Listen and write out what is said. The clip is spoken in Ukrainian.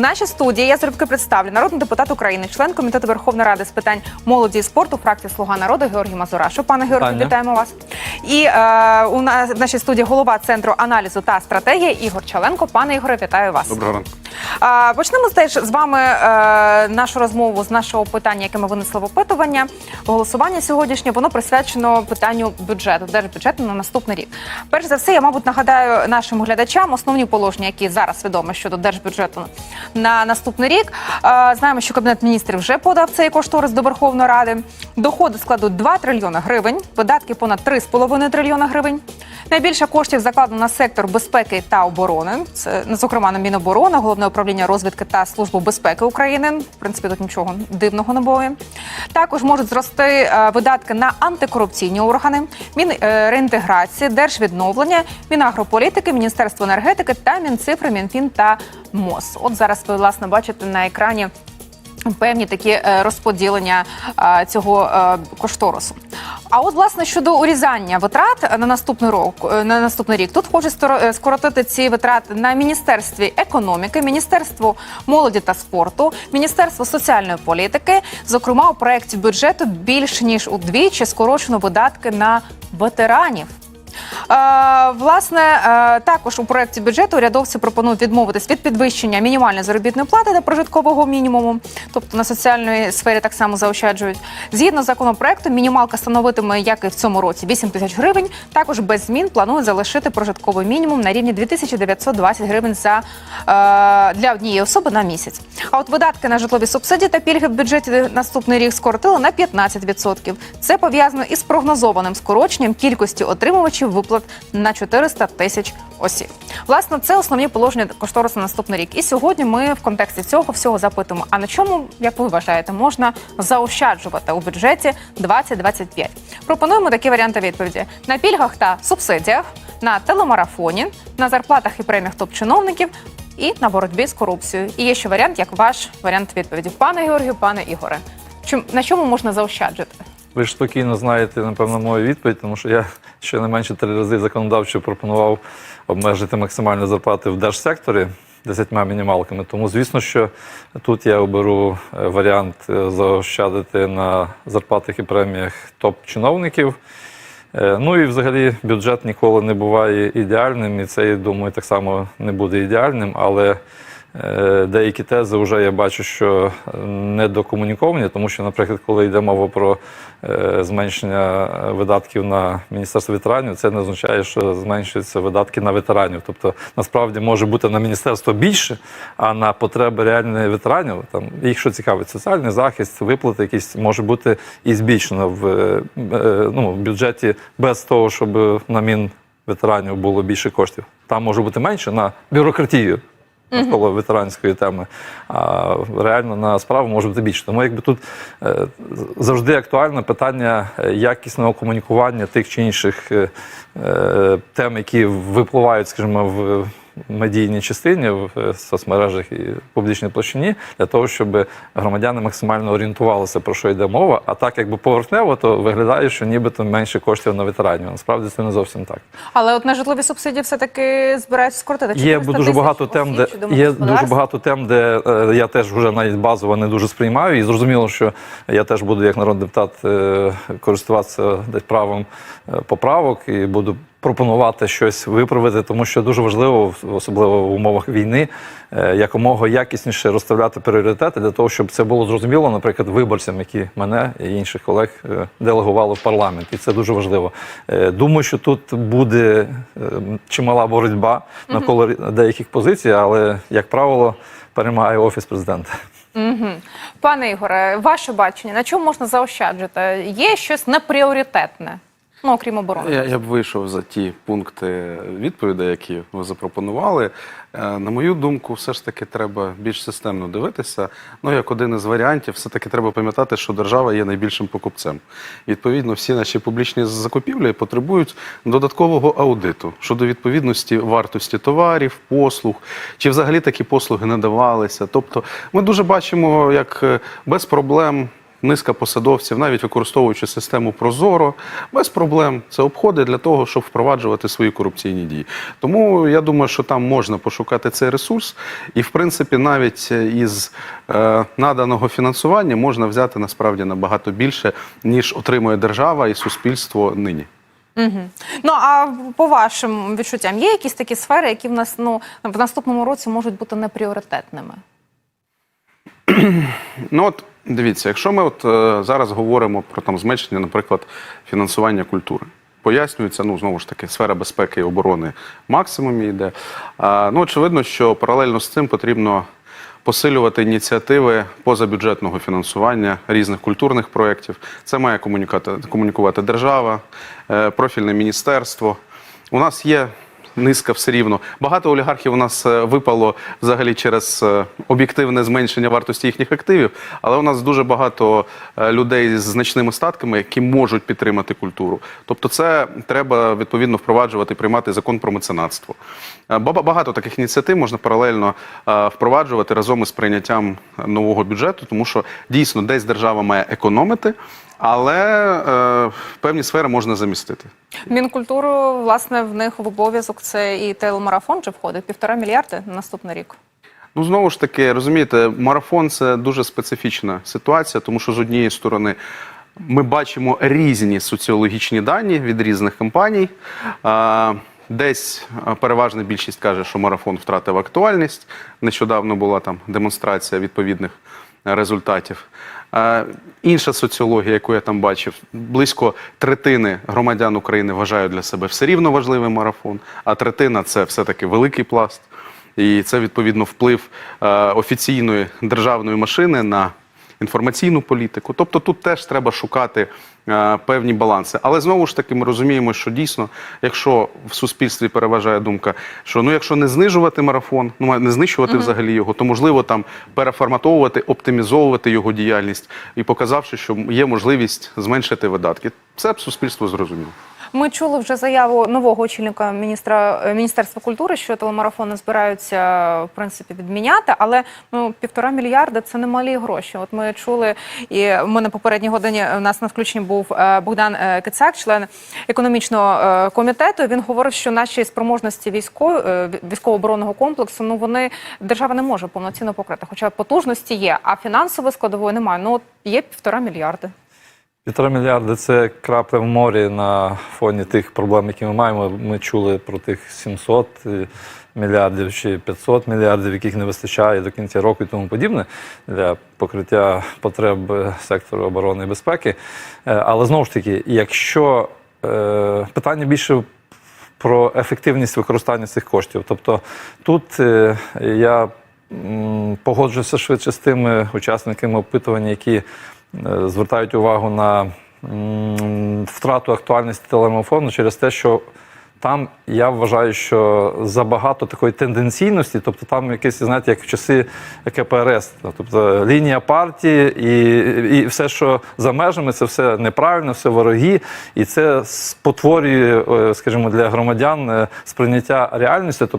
В нашій студії я залюбки представлю народний депутат України, член комітету Верховної Ради з питань молоді і спорту, фракції Слуга народу Георгій Мазурашу. Пане Георгію, Таня. вітаємо вас. І е, у нас в нашій студії голова центру аналізу та стратегії Ігор Чаленко. Пане Ігоре, вітаю вас. Доброго ранку. А, Почнемо теж з вами е, нашу розмову з нашого питання, яке ми винесли в опитування. Голосування сьогоднішнє воно присвячено питанню бюджету, держбюджету на наступний рік. Перш за все, я мабуть нагадаю нашим глядачам основні положення, які зараз відомі щодо держбюджету на наступний рік. Е, Знаємо, що кабінет міністрів вже подав цей кошторис до Верховної Ради. Доходи складуть 2 трильйони гривень, видатки понад 3,5 трильйона гривень. Найбільше коштів закладено на сектор безпеки та оборони. Це ну, зокрема на Міноборони, головне управління розвідки та службу безпеки України. В принципі, тут нічого дивного не було. Також можуть зрости е, видатки на антикорупційні органи, Мінреінтеграції, держвідновлення, Мінагрополітики, Міністерство енергетики та Мінцифри, Мінфін та МОЗ. От зараз ви власне бачите на екрані певні такі е, розподілення цього е, кошторису. А от власне щодо урізання витрат на наступний рок е, на наступний рік, тут хочуть скоротити ці витрати на міністерстві економіки, міністерство молоді та спорту, міністерство соціальної політики. Зокрема, у проєкті бюджету більш ніж удвічі скорочено видатки на ветеранів. Власне, е, також у проєкті бюджету урядовці пропонують відмовитись від підвищення мінімальної заробітної плати до прожиткового мінімуму, тобто на соціальної сфері так само заощаджують. Згідно з законопроектом, мінімалка становитиме, як і в цьому році, 8 тисяч гривень. Також без змін планують залишити прожитковий мінімум на рівні 2920 гривень за е, для однієї особи на місяць. А от видатки на житлові субсидії та пільги в бюджеті наступний рік скоротили на 15%. Це пов'язано із прогнозованим скороченням кількості отримувачів виплат на 400 тисяч осіб. Власне, це основні положення кошторису на наступний рік. І сьогодні ми в контексті цього всього запитуємо: а на чому, як ви вважаєте, можна заощаджувати у бюджеті 2025? Пропонуємо такі варіанти відповіді: на пільгах та субсидіях, на телемарафоні, на зарплатах і преміях топ-чиновників. І на боротьбі з корупцією. І є ще варіант, як ваш варіант відповіді. Пане Георгію, пане Ігоре, чим на чому можна заощаджити? Ви ж спокійно знаєте, напевно, мою відповідь, тому що я щонайменше три рази законодавчо пропонував обмежити максимальні зарплати в держсекторі десятьма мінімалками. Тому, звісно, що тут я оберу е, варіант е, заощадити на зарплатах і преміях топ-чиновників. Е, Ну і взагалі бюджет ніколи не буває ідеальним, і це, я думаю, так само не буде ідеальним, але деякі тези вже я бачу, що недокомуніковані, тому що, наприклад, коли йде мова про е, зменшення видатків на Міністерство ветеранів, це не означає, що зменшуються видатки на ветеранів. Тобто, насправді може бути на міністерство більше, а на потреби реальних ветеранів, там їх що цікавить, соціальний захист, виплати якісь може бути і збільшено в, е, е, ну, в бюджеті без того, щоб на мін ветеранів було більше коштів. Там може бути менше на бюрократію навколо ветеранської теми. А реально на справу може бути більше. Тому якби тут е, завжди актуальне питання е, якісного комунікування тих чи інших е, тем, які випливають, скажімо, в медійній частині, в е, соцмережах і публічній площині, для того, щоб громадяни максимально орієнтувалися, про що йде мова. А так, якби поверхнево, то виглядає, що нібито менше коштів на ветеранів. Насправді це не зовсім так. Але от на житлові субсидії все-таки збираються скоротити. Є дуже багато тем, де є дуже багато тем, де е, я теж вже навіть базово не дуже сприймаю. І зрозуміло, що я теж буду як народний депутат е, користуватися десь правом е, поправок і буду пропонувати щось виправити, тому що дуже важливо, особливо в умовах війни, е, якомога якісніше розставляти пріоритети для того, щоб це було зрозуміло, наприклад, виборцям, які мене і інших колег е, делегували в парламент, і це дуже важливо. Е, Думаю, що тут буде чимала боротьба навколо деяких позицій, але як правило перемагає офіс президента. Мгм. Пане Ігоре, ваше бачення, на чому можна заощаджити? Є щось непріоритетне, ну окрім оборони. Я, я б вийшов за ті пункти відповідей, які ви запропонували. Е, На мою думку, все ж таки треба більш системно дивитися. Ну, як один із варіантів, все-таки треба пам'ятати, що держава є найбільшим покупцем. Відповідно, всі наші публічні закупівлі потребують додаткового аудиту щодо відповідності вартості товарів, послуг, чи взагалі такі послуги надавалися. Тобто, ми дуже бачимо, як е, без проблем низка посадовців, навіть використовуючи систему Прозоро, без проблем це обходить для того, щоб впроваджувати свої корупційні дії. Тому я думаю, що там можна пошукати цей ресурс, і в принципі, навіть із е, наданого фінансування можна взяти насправді набагато більше, ніж отримує держава і суспільство нині. Угу. Ну а по вашим відчуттям, є якісь такі сфери, які в нас ну в наступному році можуть бути непріоритетними? Ну от дивіться, якщо ми от е, зараз говоримо про там зменшення, наприклад, фінансування культури. Пояснюється, ну знову ж таки, сфера безпеки і оборони максимумі йде. А, ну, очевидно, що паралельно з цим потрібно посилювати ініціативи позабюджетного фінансування різних культурних проєктів. Це має комунікувати держава, е, профільне міністерство. У нас є низка все рівно. Багато олігархів у нас е, випало взагалі через е, об'єктивне зменшення вартості їхніх активів, але у нас дуже багато е, людей з значними статками, які можуть підтримати культуру. Тобто, це треба відповідно впроваджувати, приймати закон про меценатство. Багато таких ініціатив можна паралельно впроваджувати разом із прийняттям нового бюджету, тому що дійсно десь держава має економити. Але е, певні сфери можна замістити. Мінкультуру, власне, в них в обов'язок це і телемарафон чи входить півтора мільярди на наступний рік. Ну, знову ж таки, розумієте, марафон це дуже специфічна ситуація, тому що з однієї сторони ми бачимо різні соціологічні дані від різних компаній. Десь переважна більшість каже, що марафон втратив актуальність. Нещодавно була там демонстрація відповідних результатів. Інша соціологія, яку я там бачив, близько третини громадян України вважають для себе все рівно важливий марафон, а третина це все-таки великий пласт. І це відповідно вплив е, офіційної державної машини на інформаційну політику. Тобто тут теж треба шукати е, певні баланси. Але знову ж таки, ми розуміємо, що дійсно, якщо в суспільстві переважає думка, що ну якщо не знижувати марафон, ну не знищувати взагалі його, то можливо там переформатовувати, оптимізовувати його діяльність і показавши, що є можливість зменшити видатки. Це б суспільство зрозуміло. Ми чули вже заяву нового очільника міністра е, міністерства культури, що телемарафони збираються в принципі відміняти, але ну півтора мільярда це немалі гроші. От ми чули, і в мене попередній годині у нас на включенні був е, Богдан е, Кицак, член економічного е, комітету. Він говорив, що наші спроможності військово-оборонного комплексу ну вони держава не може повноцінно покрити, хоча потужності є, а фінансової складової немає. Ну є півтора мільярди. Півтора мільярди це крапля в морі на фоні тих проблем, які ми маємо. Ми чули про тих 700 мільярдів чи 500 мільярдів, яких не вистачає до кінця року і тому подібне для покриття потреб сектору оборони і безпеки. Е, Але знову ж таки, якщо е, питання більше про ефективність використання цих коштів. Тобто тут е, я м, погоджуюся швидше з тими учасниками опитування, які звертають увагу на втрату актуальності телемофону через те, що там я вважаю, що забагато такої тенденційності, тобто там якесь, знаєте, як в часи КПРС, тобто лінія партії і, і все, що за межами, це все неправильно, все вороги, і це спотворює, е, скажімо, для громадян е, сприйняття реальності. Тобто